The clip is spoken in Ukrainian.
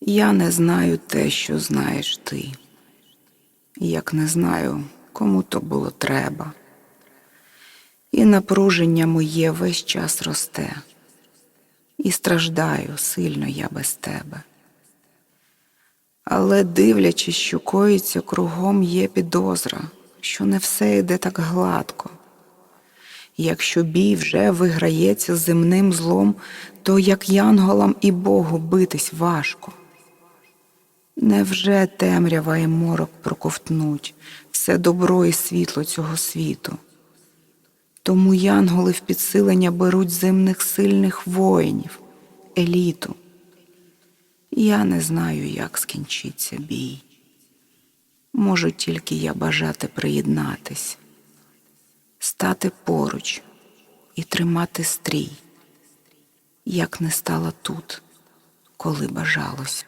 Я не знаю те, що знаєш ти, як не знаю, кому то було треба. І напруження моє весь час росте, і страждаю сильно я без тебе. Але дивлячись, що коїться кругом, є підозра, що не все йде так гладко. Якщо бій вже виграється земним злом, то як янголам і Богу битись важко. Невже темрява і морок проковтнуть все добро і світло цього світу? Тому янголи в підсилення беруть земних сильних воїнів, еліту. Я не знаю, як скінчиться бій. Можу тільки я бажати приєднатись, стати поруч і тримати стрій, як не стала тут, коли бажалось.